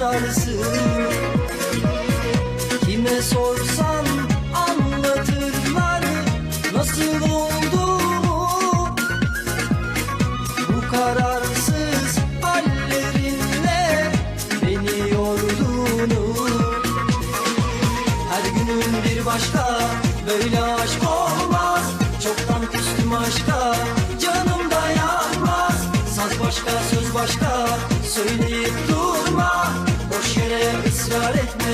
yaralısın Kime sorsan anlatırlar nasıl olduğumu. Bu kararsız hallerinle beni yorduğunu Her günün bir başka böyle aşk olmaz. Çoktan küstüm aşka canım dayanmaz Saz başka söz başka söyleyip durma ısrar etme.